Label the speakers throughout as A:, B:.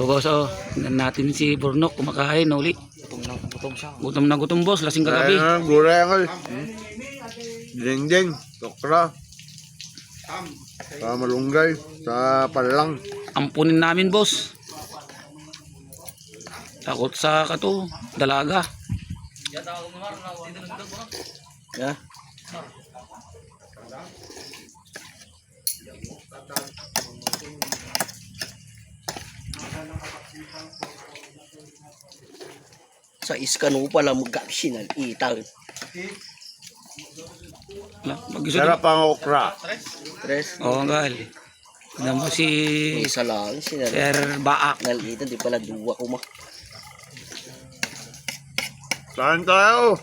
A: O boss, oh. Natin si Burnok kumakain na uli.
B: Gutom na gutom siya.
A: Gutom na gutom boss, lasing kagabi.
C: Kaya nga, gulay ang Ding-ding, tokra. Sa malunggay, sa palang.
A: Ampunin namin boss. Takot sa kato, dalaga.
B: Yeah. Sa iskano pala magkaksinal itang.
A: Wala, Mag-isot.
C: Sarap ang okra.
B: Tres.
A: Oo, gal. Tignan mo si
B: Isa lang sinal.
A: Sir Baak.
B: Nalita di pala duwa ko ma.
C: Saan tayo?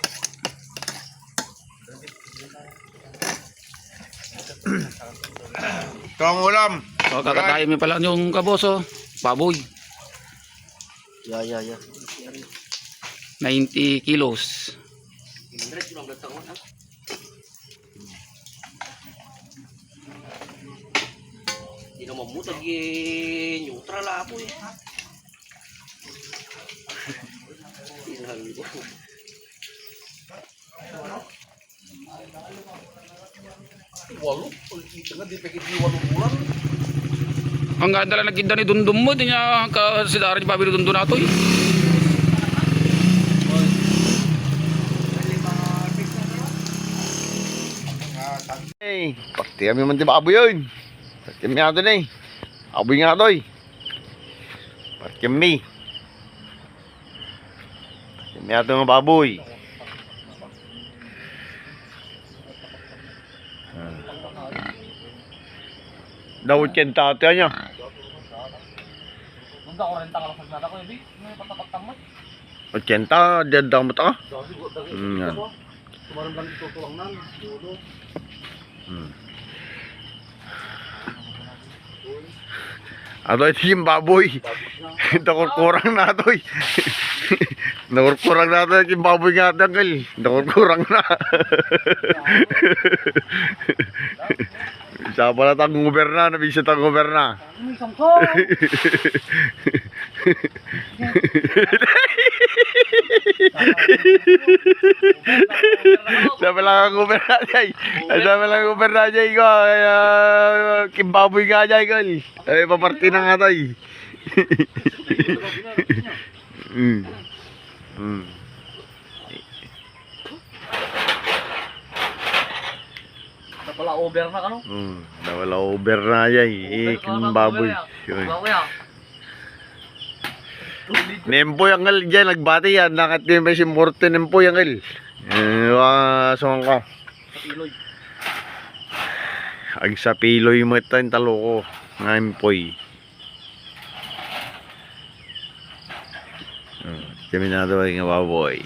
C: Ito ang ulam.
A: O, kakatayo mo pala yung kaboso. Baboy.
B: Ya ya ya.
A: 90 kilos.
B: Di na mamutag yung neutral ako eh. Inhal ko. Walo, nga di pekit di walo bulan.
A: Ang ganda lang nagkinda ni Dundum mo. Di niya kasidaran ni Pabi ni Dundum nato eh.
C: Hey, pati kami man di baboy yun. Pati kami nga doon eh. Aboy nga doy. Pati kami. Pati kami doon nga baboy. Ah. Dawit yan tatay niya.
A: Bunda ko rin takal sa ko eh. May patatag mo.
C: 80, dadang mo ta ka? Hmm, yan.
B: Tumaran lang ito tulang nan.
C: Hmm. Ato ito yung baboy. Nakurkurang na ito. Nakurkurang na ito yung baboy nga ito angkel. Nakurkurang na. Isa pala tang goberna, nabisa tang goberna. Sabi lang ang goberna jay. Sabi lang ang goberna jay ko. Uh, kimbaboy nga jay ko. Ay, paparti na nga tayo. mm. Mm.
B: Napala over na kano?
C: Mm. Nawala over na jay. Eh, kimbaboy. Yun.
B: Kuya.
C: Nempo yung ngel dyan, nagbati yan. Nakat din may si Morte Nempo yung ngel. Eh, uh, saan ka? Ag sa piloy mo ito yung talo ko. Nga empoy. Hmm. Kami na daw nga baboy.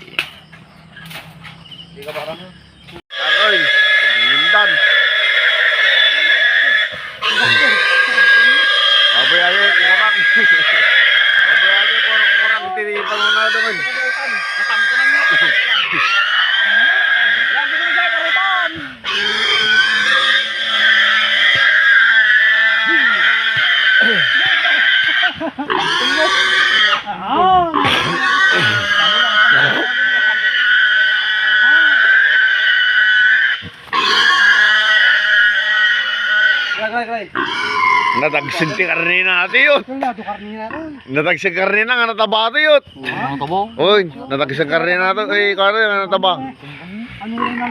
B: Di ka parang
C: Natagsin ti karni na ate yun.
B: To karni na
C: nga nataba ate yun.
B: Ano?
C: Uy, natagsin karni na ito. Eh, kano yung nataba.
B: Ano rin na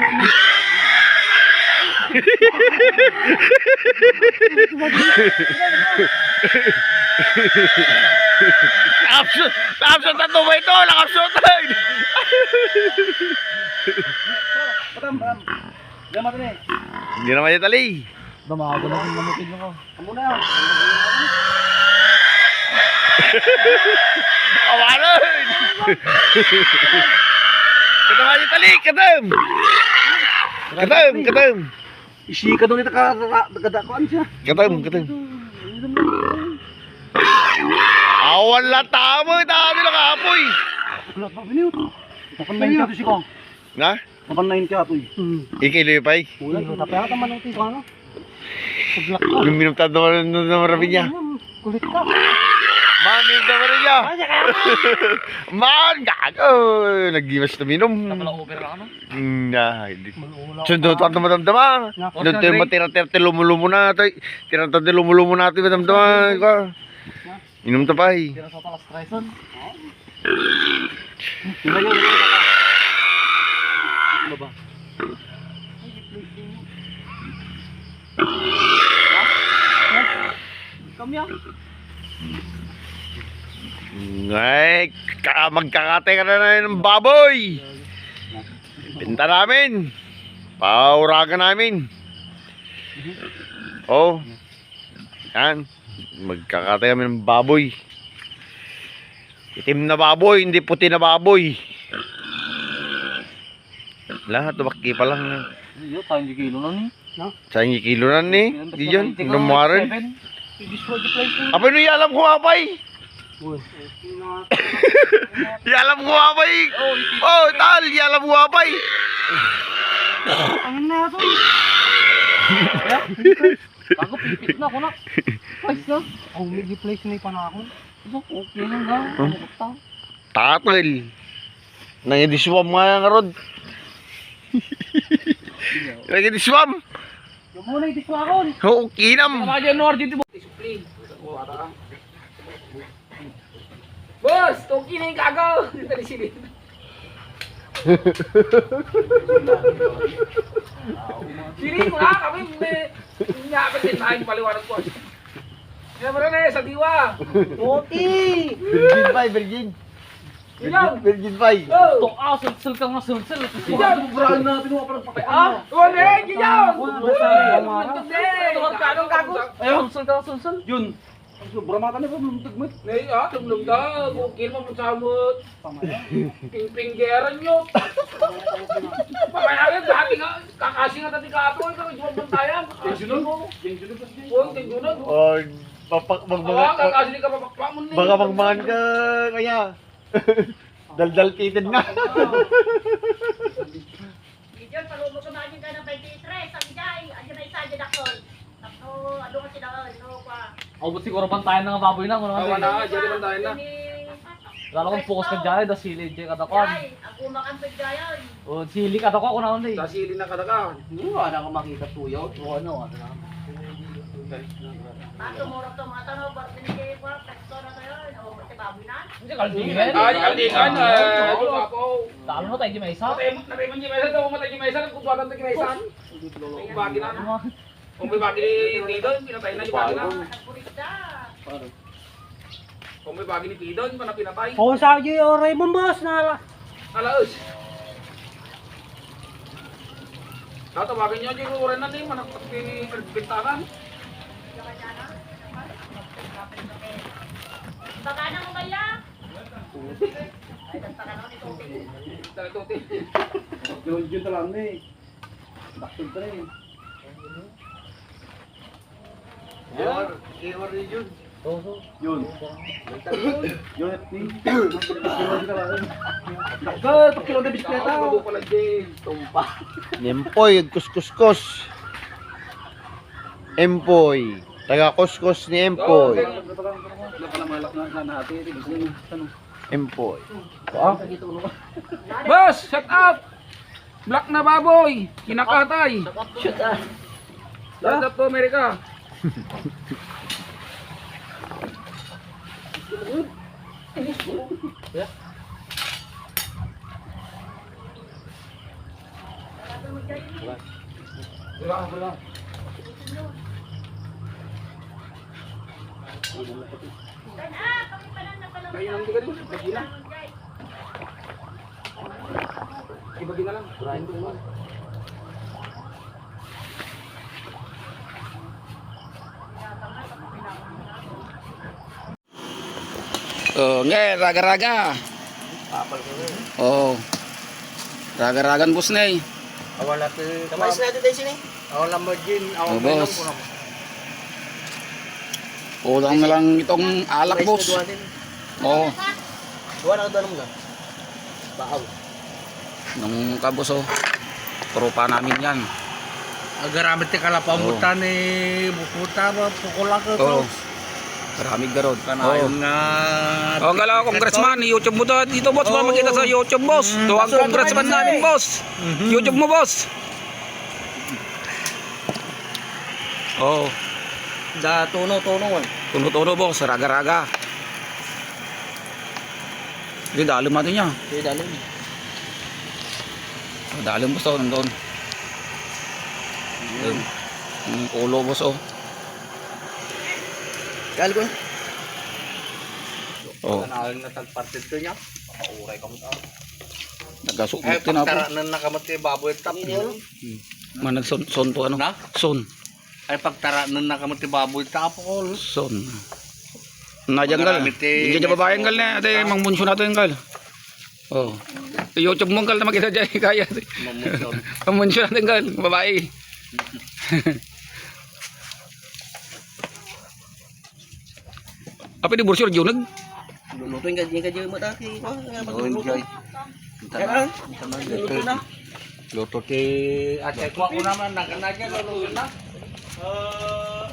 C: Nakapsot! Nakapsot na ba ito? Nakapsot na!
B: Eh.
C: Hindi naman yung tali.
B: Damago na yung lamutin ko. Amo na.
C: Awalan! Katawa yung tali! Katam! Katam! Katam!
B: Isika doon ito kadakuan siya.
C: Katam! Katam! Awan la tamo! Dami na kapoy!
B: Wala pa biniyot. Makan na yung si Kong.
C: Na?
B: Makan na yung tiyato eh.
C: Ikilipay?
B: Wala. Tapi ata man ang tiko ano. Paglak ka.
C: Yung minumtad naman na marami niya.
B: Kulit ka.
C: Man, yung tama rin niya. Man, gago. Nag-iwas na minom.
B: Wala over na ano?
C: Hmm, ah, hindi. Sundo to ang madamdama. Doon tayo matira-tira lumulumo na tayo. Tira-tira lumulumo natin madamdama. Ikaw. Inom ta pa eh.
B: Tira sa talas Trison. Ano ba? Kamya.
C: Ay, ka magkakate ka na na ng baboy. Pinta namin. Pauragan namin. Oh. Yan. Magkakate kami ng baboy. Itim na baboy, hindi puti na baboy. Lahat, bakki pa lang.
B: Iyo, tayo di kilo na ni.
C: Sa inyo kilo na ni. Di yan, namarin. Apa ini alam ko apay? Yalam ko apay. Oh, tal, yalam ko apay.
B: Ang na to. Ako pipit na ako na. Place na. Ang may place na pa na ako. Okay na nga. Ano ba?
C: Tatel. Nangidiswam nga yung rod. Nangidiswam.
B: Yung muna yung diswa ako.
C: Oo, kinam.
B: Kaya no RDT mo. Discipline. Boss, toki na yung kagaw. Dali silid. Sili ko na kami may nyapit din tayo paliwanag ko. Siyempre na sa diwa. Okay.
C: Virgin pie, virgin. Virgin pie.
B: Oh. Tok ah, sulsul ka nga sulsul. Giyaw, burahan natin mo parang pakay. Ah, wala eh, giyaw. Ka sulsul ka sulsul. Yun. Sobra mata na ba tugmit? Nay, ah, tumlum da. Bukil mo samot. Pingpinggeran nyo. Pamayagan dati nga kakasi nga dati kato ito jual bantayan. Jengsunod mo. Jengsunod pa siya. Oh, jengsunod.
C: Oh, papak mag
B: Ah, kakasi ni ka papakpa mo ni.
C: Baka magmahan ka kaya. Daldal kitid nga.
D: Diyan, palumo ka mga ka ng 23, ang jay, andyan na isa dyan ako. Tapos, ano kasi na, ano pa.
B: Ako siguro bantayan na nga baboy na. Awa na, dyan bantayan na. Lalo kong focus ka dyan, da sili dyan kada kon.
D: Jay, ako makampag jayan.
B: O sili kada ko ako na ulit.
A: Sa sili na kadakan.
B: Hindi wala ka makita tuyaw. O ano, ano na.
D: Na na.
B: Kalbingan.
A: Ah, di kaldikan. Eh, di ba po?
B: Talo mo tayo
A: mo, natay mo di mesa, daw matay di mesa, nagkutuwagan tayo di mesa. Yung bagi na. Kung may bagi ni Tidon, pinatay na yung bagi na. Kung may bagi ni Tidon, pa na pinatay.
B: Oo, sa iyo, o Raymond boss na.
A: Alaos. Tatawagin niyo yung uran na ni manak
D: Baka na mo kaya? Ay, nagtaka na ako nito.
A: Dali tuti.
B: Yun, yun talang na eh. Bakit pa rin. Yun. Yun, at ni. Dagal, pag kilo na bisikleta.
A: Ako pala din.
B: Tumpa.
C: Empoy, kuskuskos. Empoy. Taga kuskus ni Empoy.
B: Wala pala malak na natin.
C: Empoy.
A: Boss, shut up! Black na baboy, kinakatay.
B: Shoot ah.
A: Shout out to America. Wala, wala.
D: Ah, pa lang na pala.
A: Kaya nang tiga din, bagi na. Ibagi na lang. Brian ko naman. Oh, nge, raga-raga. Oh. Raga-ragan bus na eh.
B: Awal natin. Kamay natin tayo sini. Awal Lamborghini. Awal
A: Oh, boss. Kulang na lang itong alak, boss. Oo.
B: Dua na kadalong na. Baaw.
A: Nung kabos, oh. Tropa namin yan.
E: Agaramit ti kalapamutan ni buputa ba pukulak ko
A: Oo. Karamig garod.
E: Kanayon nga.
A: Oh, ang gala congressman, YouTube mo to. Dito boss, oh. makita sa YouTube boss. To ang congressman namin boss. YouTube mo boss. Oh,
E: Da tuno-tuno. eh.
A: tuno-tuno boss, raga-raga. Hindi, dalim natin niya.
E: Sige, dali.
A: Oh, dalim boss, oh, nandun. Yun. Yung ulo boss, oh.
E: Gali ko.
A: Oh,
E: Kanayon nga tagpartit ko niya. Mauray ka mo ta.
A: nagkasukot
E: Eh,
A: din ako.
E: pagtaranan na kamatay baboy tap.
A: Man, nagson, son to ano?
E: Na?
A: Son.
E: Ay, pagtaranan na kamatay baboy tap ko.
A: Son. Najanggal.
E: Magamit eh.
A: Hindi dyan babae ang gal na. Ate, mang munsyo na ito yung gal. Oh. YouTube mo ang gal na makita dyan. Kaya.
E: Mamusyon.
A: Ang munsyo natin gal. Babae. Apa di bursur junag?
E: Lulutuin ka din ka dyan mo ta. Oh, enjoy. Tara. Luto na. Luto ti ate ko ako naman nakana dyan luluto na. Eh,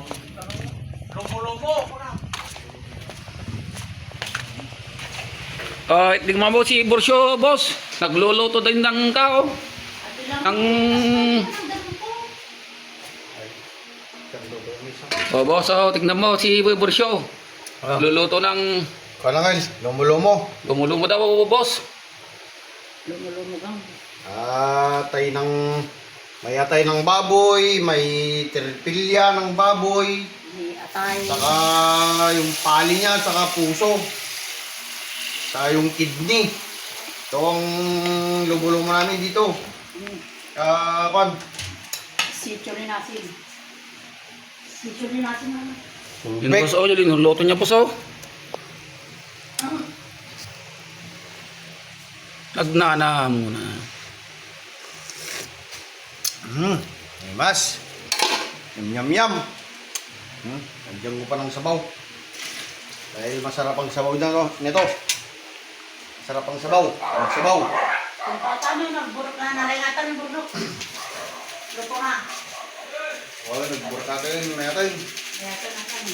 E: lumo-lumo.
A: Ah, tingnan mo si Bursyo, boss. Nagluluto din ng kao. Ang Oh, boss, oh, tingnan mo si Bursyo. Luluto ng
C: Kalangil, lumulomo.
A: Lumulumo daw, boss.
C: Ah, tay ng may atay ng baboy, may tirpilya ng baboy,
D: Atay.
C: saka yung pali niya, saka puso. Saka yung kidney. Ito ang lumulomo namin dito. Ah, kon.
D: Sityo ni natin. Sityo ni natin. mama.
A: Yun, boss, oh, yun, luto niya, oh. Nagnana muna.
C: Hmm, mas. Yum yum yum. Hmm, nandiyan ko pa ng sabaw. Dahil masarap ang sabaw na no, nito. Masarap ang sabaw. Ang sabaw.
D: Kung paano yung nagburok na nalingatan ng burdok. Luto na.
C: Wala, nagburkado yun natin.
D: Nalingatan na kami.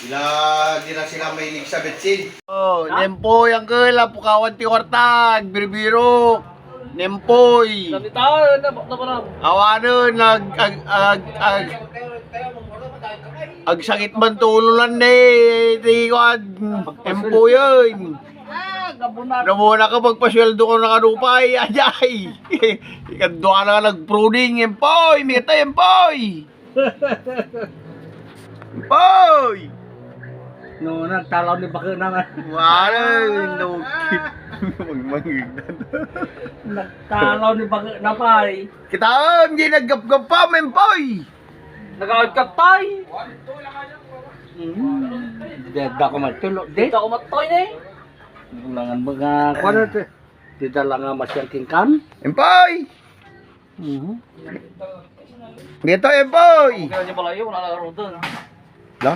C: Sila, di na sila may sa betsin. Oh, Nempoy, ang kala, pukawan ti Hortag, birbiro. Nempoy.
E: Dami tayo na na parang.
C: Awanon, nag, ag, ag, ag, ag sakit man tululan ni, ti Kwan, Empoy yun. Namuna ka magpasweldo ko ng kanupay, ajay. Ikando ka na nag-pruning, Empoy, katay, Empoy. Empoy.
E: No, nagtalaw ni Bakit na nga.
C: Wala, no. Magmangignan.
E: Nagtalaw ni Bakit na pa eh.
C: Kita, hindi naggap-gap pa, Empoy.
E: Nag-out ka tay. Deda ko matulog. Deda ko matoy ni. Langan mga kuno te. Deda lang nga masyang kingkan.
C: Empoy. Dito, Empoy.
E: Kaya niya pala yun, wala na doon.
C: La?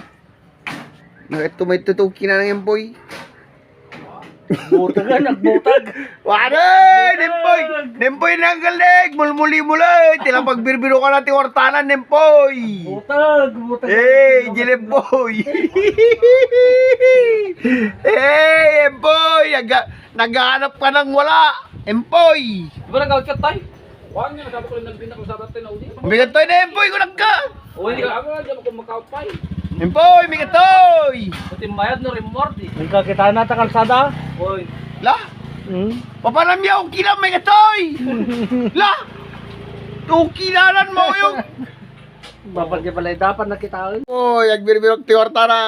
C: Ito may tutuki na ng Empoy.
E: Butag ka, nagbutag.
C: Wala! Nempoy! Nempoy na ang galig! Mulmuli-muli! Tila pagbirbiro ka natin wartanan, Nempoy!
E: Butag, butag.
C: Hey, Jilempoy! hey, Empoy! Nag- naghahanap ka ng wala! Empoy!
E: Di ba nag-out ka tay?
A: Juan, nga, sabi ko lang nagbinta ko sa dati na uli.
C: Bigat tayo na Empoy! Kunak ka!
E: Uy,
A: Hindi ako, hindi ako makaupay.
C: Empoy! Bigat toy!
E: Puti bayad no remort eh. Nagkakita na ta kalsada? Uy.
C: La!
E: Hmm?
C: Papanamyaw kila may katoy! La! Tukilanan mo yung...
E: Babagya pala dapat nakita.
C: Oy, agbirbiro ti wartana!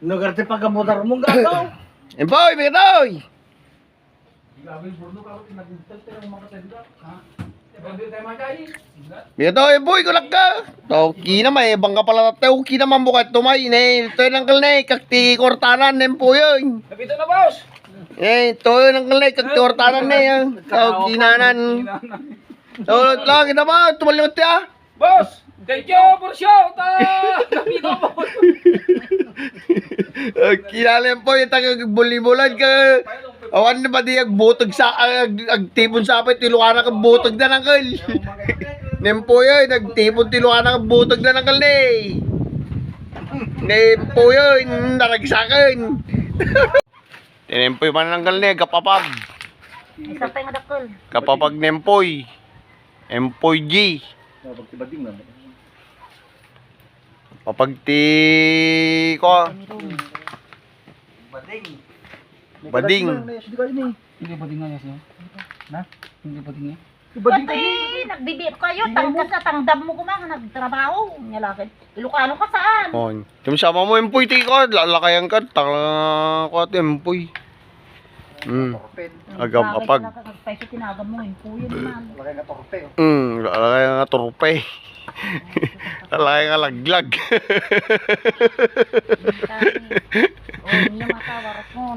E: Nagarte pagkamutar mong gagaw.
C: Empoy! Bigat toy! Bito, eh, boy, kulak ka. Toki na may bangga pala tayo. Toki naman bukat tumay. Ne, ito yung angkal na kakti kortanan nem po yun.
A: Kapito na, boss!
C: Eh, ito yung angkal na kakti kortanan na yan. Toki nanan. So, lang, kita ba? Tumalimot ya.
A: Boss! Thank you for! Kapito mo!
C: Kinala po yung taga bulibulan ka. Awan na ba di ag butog sa ag, ag tipon sa apit tiluana ka butog na nangkal. Nempoy ay nagtipon tiluan ng butog na ng kalne. Nempoy ay naragsakin. Tinempoy man ng kalne, kapapag.
D: Isa pa yung adakol.
C: Kapapag nempoy. Empoy G. Kapag ti ko. Bading.
B: Hindi ba din nga niya? Na? Hindi ba din niya?
D: Pati, nagbibiro kayo. Tangkas na tangdam mo kumang nagtrabaho. Nyalakin. Ilocano ka saan?
C: Oh, tumisama mo empoy ti ko, lalakayan ka, taka ko at empoy. Mm. Agam kapag.
D: Nagpeso tinagam mo. Yung puyo naman.
C: Mm, lalakayan nga turpe. lalakayan nga laglag.
D: Naman kawaras mo.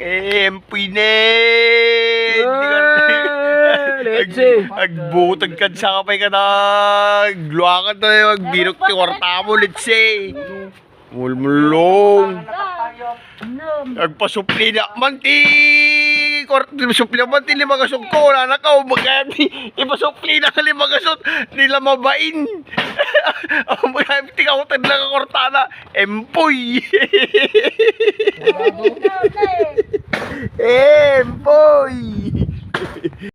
C: eh, empoy ne.
B: Leche.
C: Agbutag ka sa kapay ka na. Gluwakan na yung agbirok ti kwarta mo, let's say. Mulmulong.
D: Ano?
C: Nagpasupli na man ti supli man ti lima kasog ko na nakaw magkaya ti ipasupli na ka lima kasog nila mabain. Ang magkaya ti kautan lang ka kwarta na empoy. Empoy.